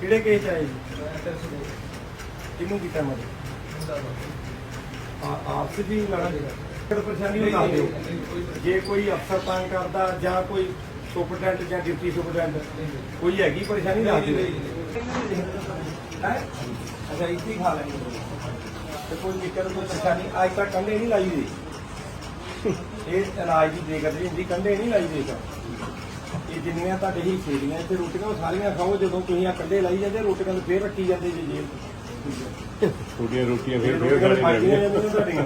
ਕਿਹੜੇ ਕੇਸ ਚ ਆਏ ਜੀ? ਕਿਹਨੂੰ ਕੀਤਾ ਮਦਦ ਆ ਆਪਸ ਵੀ ਲੜਾ ਕਿਹੜਾ ਪਰੇਸ਼ਾਨੀ ਨੂੰ ਦੱਸ ਦਿਓ ਜੇ ਕੋਈ ਅਫਸਰ ਤੰਗ ਕਰਦਾ ਜਾਂ ਕੋਈ ਸੁਪਰਡੈਂਟ ਜਾਂ ਡਿਪਟੀ ਸੁਪਰਡੈਂਟ, ਕੋਈ ਹੈਗੀ ਪਰੇਸ਼ਾਨੀ ਦੱਸ ਦਿਓ। ਹੈਂ? ਅੱਛਾ, ਇੱਥੇ ਹੀ ਖਾ ਲੈਣੀ ਤੇ ਕੋਈ ਦਿੱਕਤ ਕੋਈ ਪਰੇਸ਼ਾਨੀ, ਅੱਜ ਤੱਕ ਕੰਡੇ ਨਹੀਂ ਲਾਈ ਦੀ ਇਹ ਅਨਾਜ ਦੀ ਬੇਕਦਰੀ ਹੁੰਦੀ, ਕੰਡੇ ਨਹੀਂ ਲਾਈ ਦੇਗਾ ਇਹ ਜਿੰਨੀਆਂ ਤੁਹਾਡੇ ਹੀ ਦੀਆਂ ਤੇ ਰੋਟੀਆਂ ਉਹ ਸਾਰੀਆਂ ਖਾਓ ਜਦੋਂ ਤੁਸੀਂ ਆ ਕੰਡੇ ਲਾਈ ਜਾਂਦੇ ਰੋਟੀਆਂ ਨੂੰ ਫੇਰ ਰੱਖੀ ਜਾਂਦੇ ਜੀ 'ਚ। ਛੋਟੀਆਂ ਰੋਟੀਆਂ ਫਿਰ ਫਿਰ ਖਾਣੀ ਖਾਣੀਆਂ ਪੈਣੀਆਂ ਜਾਂਦੀਆਂ ਤੁਹਾਡੀਆਂ।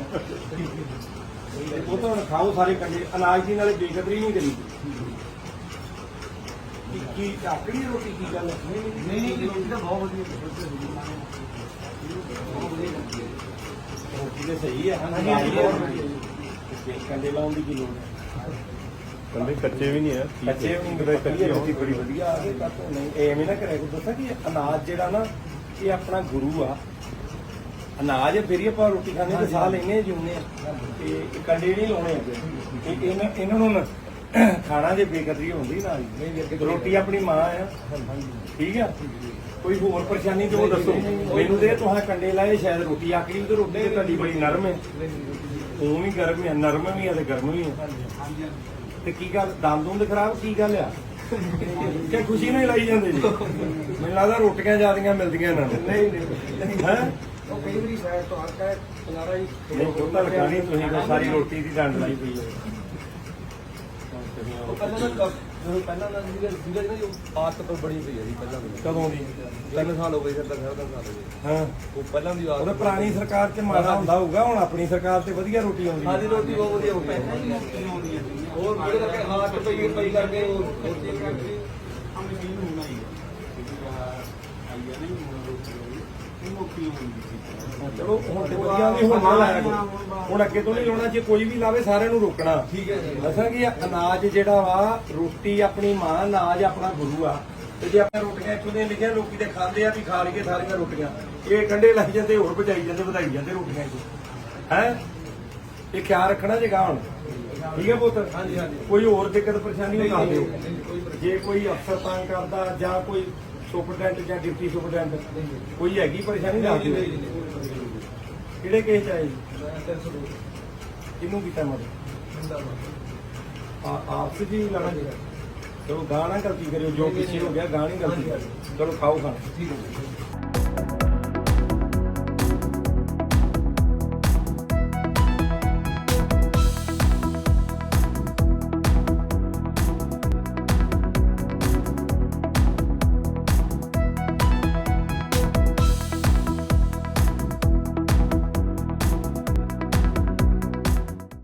ਤੇ ਉਹ ਤਾਂ ਹੁਣ ਖਾਓ ਸਾਰੇ ਕੰਡੇ ਅਨਾਜ ਦੀ ਨਾਲੇ ਬੇਕਦਰੀ ਨਹੀਂ ਕਰੀ। ਕੀ ਕੀ ਆਕੜੀ ਰੋਟੀ ਕੀ ਗੱਲ ਹੈ? ਨਹੀਂ ਨਹੀਂ ਰੋਟੀ ਤਾਂ ਬਹੁਤ ਵਧੀਆ ਰੋਟੀ ਤੇ ਸਹੀ ਹੈ ਹਾਂ ਹਾਂਜੀ, ਹਾਂਜੀ। ਕੰਡੇ ਲਾਉਣ ਦੀ ਕੀ ਲੋੜ ਹੈ? ਕੰਦੇ ਕੱਚੇ ਵੀ ਨਹੀਂ ਆ ਕੱਚੇ ਵੀ ਨਹੀਂ ਕੱਚੀ ਰੋਟੀ ਬੜੀ ਵਧੀਆ ਆ ਗਈ ਤਾਂ ਨਹੀਂ ਇਹ ਐਵੇਂ ਨਾ ਕਰਿਆ ਕੋ ਦੱਸਾਂ ਕਿ ਅਨਾਜ ਜਿਹੜਾ ਨਾ ਇਹ ਆਪਣਾ ਗੁਰੂ ਆ। ਅਨਾਜ ਫਿਰ ਹੀ ਆਪਾਂ ਰੋਟੀ ਖਾਂਦੇ ਤੇ ਸਾਹ ਲੈਨੇ ਜਿਉਂਦੇ ਆ ਤੇ ਕੰਡੇ ਨਹੀਂ ਲਾਉਣੇ ਇਹ ਇਹਨਾਂ ਇਹਨਾਂ ਨੂੰ ਖਾਣਾ ਜੇ ਬੇਕਦਰੀ ਹੁੰਦੀ ਨਾ ਰੋਟੀ ਆਪਣੀ ਮਾਂ ਆ। ਠੀਕ ਆ? ਕੋਈ ਹੋਰ ਪਰੇਸ਼ਾਨੀ ਤੇ ਉਹ ਦੱਸੋ। ਮੈਨੂੰ ਦੇ ਤੁਹਾਂ ਕੰਡੇ ਲਾਏ ਸ਼ਾਇਦ ਰੋਟੀ ਆਕੜੀ ਤੇ ਰੋਟੀ ਤੇ ਤੁਹਾਡੀ ਬੜੀ ਨਰਮ ਹੈ। ਉਹ ਵੀ ਗਰਮ ਹੈ ਨਰਮ ਵੀ ਹੈ ਤੇ ਗਰਮ ਵੀ ਹੈ ਤੇ ਕੀ ਗੱਲ ਦੰਦ ਦੁੰਦ ਖਰਾਬ ਕੀ ਗੱਲ ਆ? ਕਿ ਖੁਸ਼ੀ ਨਾਲ ਹੀ ਲਾਈ ਜਾਂਦੇ ਜੀ। ਮੈਨੂੰ ਲੱਗਦਾ ਰੋਟੀਆਂ ਜ਼ਿਆਦੀਆਂ ਮਿਲਦੀਆਂ ਇਹਨਾਂ ਨੂੰ। ਨਹੀਂ ਨਹੀਂ। ਹੈ? ਉਹ ਕਈ ਵਾਰੀ ਸਾਈਡ ਤੋਂ ਆ ਕੇ ਪਲਾਰਾ ਹੀ ਨਹੀਂ ਉਹ ਤਾਂ ਲਗਾਣੀ ਤੁਸੀਂ ਤਾਂ ਸਾਰੀ ਰੋਟੀ ਦੀ ਡੰਡ ਲਾਈ ਪਈ ਹੈ। ਉਹ ਪਹਿਲਾਂ ਨਾ ਕ- ਜਦੋਂ ਪਹਿਲਾਂ ਨਾ ਸੀਗਾ ਸੀਗਾ ਨਾ ਜੋ ਆਦਤ ਪਰ ਬੜੀ ਪਈ ਹੈ ਜੀ ਪਹਿਲਾਂ ਦੀ ਕਦੋਂ ਦੀ ਤਿੰਨ ਸਾਲ ਹੋ ਗਏ ਸਰ ਤਿੰਨ ਸਾਲ ਹੋ ਗਏ ਹਾਂ ਉਹ ਪਹਿਲਾਂ ਦੀ ਉਹਦਾ ਆਦਤ ਪੁਰਾਣੀ ਸਰਕਾਰ 'ਚ ਮਾੜਾ ਹੁੰਦਾ ਹੋਊਗਾ ਹੁਣ ਆਪਣੀ ਸਰਕਾਰ ਤੇ ਵਧੀਆ ਰੋਟੀ ਆਉਂਦੀ ਸਾਡੀ ਰੋਟੀ ਬਹੁਤ ਵਧੀਆ ਹੋ। ਗਈ ਹੋਰ ਜਿਹੜੇ ਕਰਕੇ ਹਾਥ ਪਈ ਪਈ ਕਰਕੇ ਉਹ ਰੋਟੀ ਕਰਕੇ ਚਲੋ ਹੁਣ ਤੇ ਵਧੀਆ ਵੀ ਹੁਣ ਨਾ ਲਾਇਆ ਕਰੋ। ਹੁਣ ਅੱਗੇ ਤੋਂ ਨਹੀਂ ਲਾਉਣਾ ਜੇ ਕੋਈ ਵੀ ਲਾਵੇ ਸਾਰਿਆਂ ਨੂੰ ਰੋਕਣਾ। ਠੀਕ ਹੈ ਜੀ। ਦੱਸਾਂ ਕਿ ਅਨਾਜ ਜਿਹੜਾ ਵਾ ਰੋਟੀ ਆਪਣੀ ਮਾਂ ਅਨਾਜ ਆਪਣਾ ਗੁਰੂ ਆ। ਤੇ ਜੇ ਆਪਾਂ ਰੋਟੀਆਂ ਇੱਥੋਂ ਦੀਆਂ ਲਿਖੀਆਂ ਲੋਕੀ ਤੇ ਖਾਂਦੇ ਆ ਵੀ ਖਾ ਲਈਏ ਸਾਰੀਆਂ ਰੋਟੀਆਂ। ਇਹ ਕੰਡੇ ਲਾਈ ਜਾਂਦੇ ਹੋਰ ਬਚਾਈ ਜਾਂਦੇ ਵਧਾਈ ਜਾਂਦੇ ਰੋਟੀਆਂ ਚ ਹੈ? ਇਹ ਖਿਆਲ ਰੱਖਣਾ ਜੇਗਾ ਹੁਣ। ਠੀਕ ਹੈ ਪੁੱਤ? ਹਾਂਜੀ ਹਾਂਜੀ। ਕੋਈ ਹੋਰ ਦਿੱਕਤ ਪਰੇਸ਼ਾਨੀ ਦੱਸ ਦਿਓ। ਜੇ ਕੋਈ ਅਫਸਰ ਤੰਗ ਕਰਦਾ ਜਾਂ ਕੋਈ ਸੁਪਰਡੈਂਟ ਜਾਂ ਡਿਪਟੀ ਸੁਪਰਡੈਂਟ ਕੋਈ ਹੈਗੀ ਪਰੇਸ਼ਾਨੀ ਦੱਸ ਦਿਓ। ਕਿਹੜੇ ਕੇਸ ਚ ਆਏ ਜੀ? ਕਿਹਨੂੰ ਕੀਤਾ ਮਦਦ ਆ ਆਪਸ ਜੀ ਲੜਾ ਜੀ ਚਲੋ ਗਾਣਾ ਗਲਤੀ ਕਰਿਓ ਜੋ ਪਿੱਛੇ ਹੋ ਗਿਆ ਗਾਣੀ ਗਲਤੀ ਕਰਿਓ। ਚਲੋ ਖਾਓ ਖਾਣਾ। ਠੀਕ ਹੈ